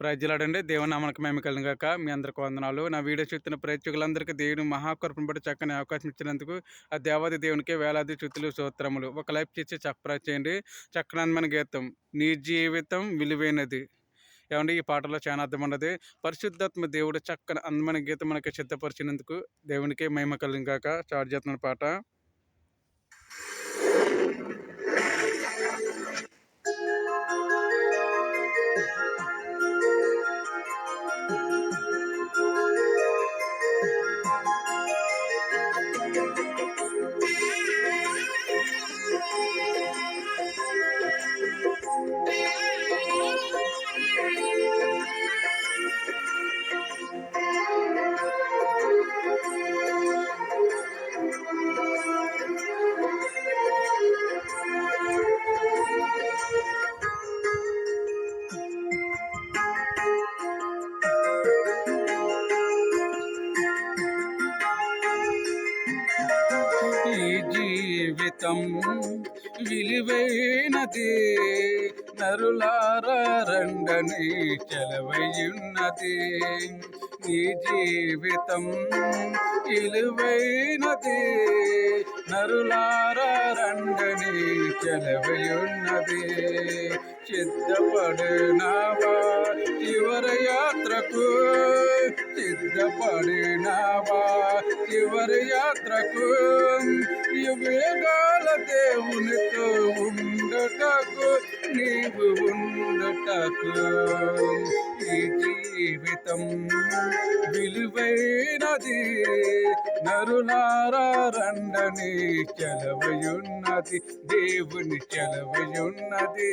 ప్రజలాడండి. దేవుని నామనకు మేము కలిగిన కాక మీ అందరికి వందనాలు. నా వీడియో చూస్తున్న ప్రేక్షకులందరికీ దేవుని మహాకృపను బట్టి చక్కని అవకాశం ఇచ్చినందుకు ఆ దేవాది దేవునికి వేలాది చుతులు సూత్రములు ఒక లైఫ్ చేసి చక్కప్రా చేయండి. చక్కని అందమైన గీతం. నీ జీవితం విలువైనది. ఏమండి ఈ పాటలో చాలా అర్థం ఉండదు పరిశుద్ధాత్మ దేవుడు చక్కని అందమైన గీతం మనకి సిద్ధపరిచినందుకు దేవునికి మహిమ కలిగాక గాక స్టార్ట్ చేస్తున్న పాట. జీవితం విలువైనది నరులారండని చెలవయున్నది. నీ జీవితం విలువైనది నరులారండని చెలవయున్నది. సిద్ధపడినావా చివర యాత్రకు సిద్ధపడినావా? చివర యాత్రకు యుగాల దేవునితో ఉండటకు నీవు ఉండటకు ఈ జీవితం విలువైనది. నరులారా రండని చెలవయున్నది. దేవుని చెలవయున్నది.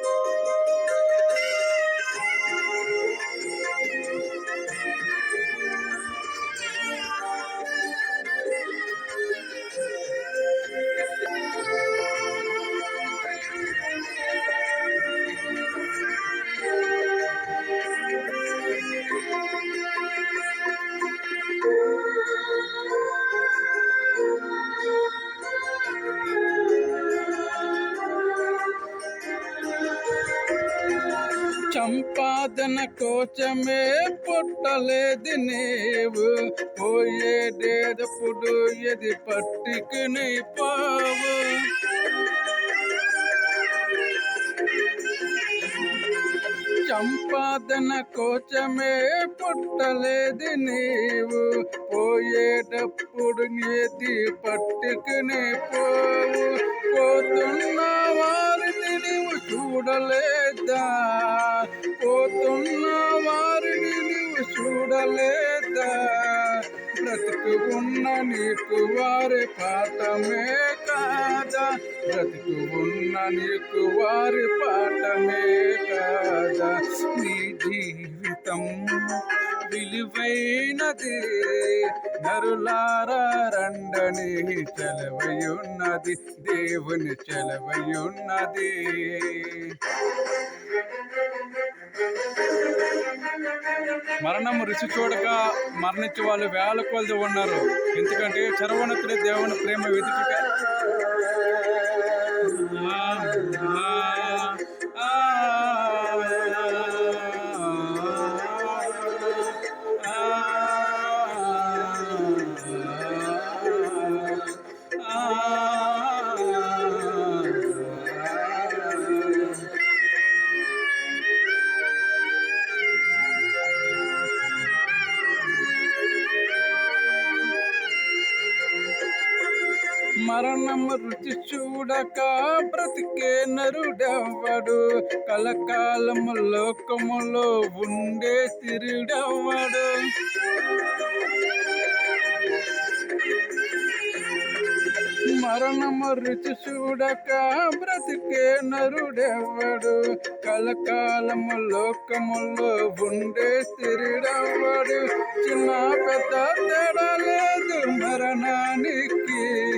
సాధన కోసమే పుట్టలేదు నీవు. పోయేటప్పుడు ఎది పట్టుకుని పావు. సంపాదన కోసమే పుట్టలేదు నీవు. పోయేటప్పుడు ఏది పట్టుకుని పోవు. పోతున్న వారిని నీవు చూడలేదా? పోతున్న వారిని నీవు చూడలేదా? బ్రతుకు ఉన్న నీకు వారి పాఠమే కాదా? బ్రతుకు ఉన్న నీకు వారి పాఠమే కాదా? నీ జీవితం విలువైనది. నరులారా రండని చెలవయున్నది. దేవుని చెలవయున్నది. మరణం రుచి చూడక మరణించే వాళ్ళు వేల కొలది ఉన్నారు. ఎందుకంటే చరవణతుడి దేవుని ప్రేమ వెతుక మరణము రుచి చూడక బ్రతికే నరుడెవ్వడు. కలకాలము లోకములో ఉండే తిరుడెవ్వడు. మరణము రుచి చూడక బ్రతికే నరుడెవ్వడు. కలకాలము లోకములో ఉండే తిరుడెవ్వడు. చిన్న పెద్ద తేడా లేదు మరణానికి.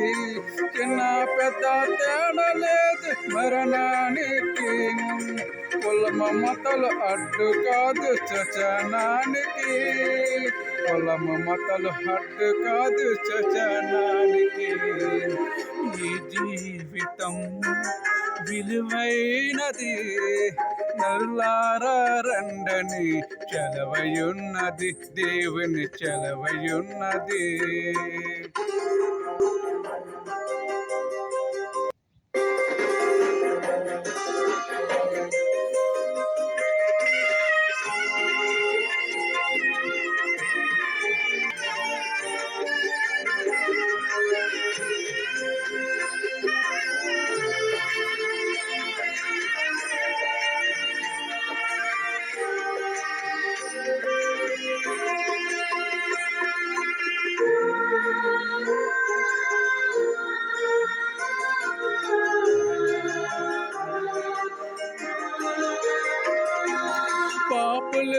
చిన్న పెద్ద తేడా లేదు. మరణానికి కుల మమతలు అడ్డు కాదు చచనానికి. కుల మతలు అడ్డు కాదు చచనానికి. జీవితం విలువైనది. నరులారండని చలవయున్నది. దేవుని చలవయున్నది.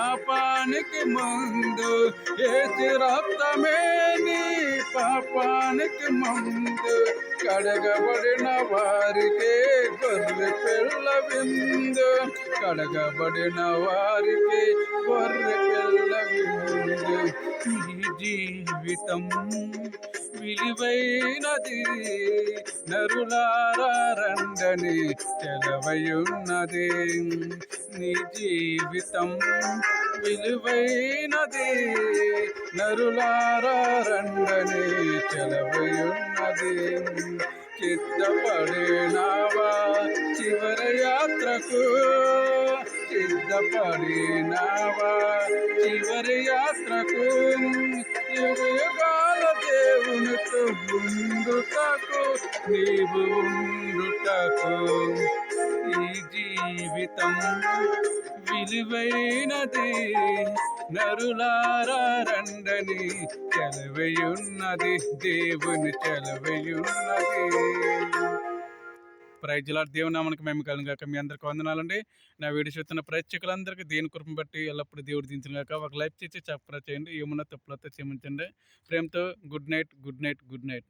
పాపానికి ముందు ఏసి రక్తమే నీ పాపానికి ముందు. కడగబడిన వారికే గొర్రె పిల్ల విందు? కడగబడిన వారికి గొర్రె పిల్ల విందు. ఈ జీవితం విలువైనది నరులారండని తెలవయున్నది. నీ జీవితం విలువైనది నరులారండని తెలవయున్నది. చిత్తపడినావా చివరి యాత్రకు సిద్ధపడినావా? చివరి యాత్రకు యుగ యుగాల దేవునితో ఉండుటకు నీవు ఉండుటకు ఈ జీవితం విలువైనది. నరులారండని చెలవయున్నది దేవుని చెలవయున్నది. ప్రైజ్లా దేవుని నామనికి మేము కాక మీ అందరికి వందనాలండి. నా వీడియో చూస్తున్న ప్రేక్షకులందరికీ దేని కృపను బట్టి ఎల్లప్పుడూ దేవుడు దించిన ఒక లైఫ్ చేసి చెప్పరా చేయండి. ఏమన్నా తప్పులతో క్షమించండి. ప్రేమతో good night good night good night.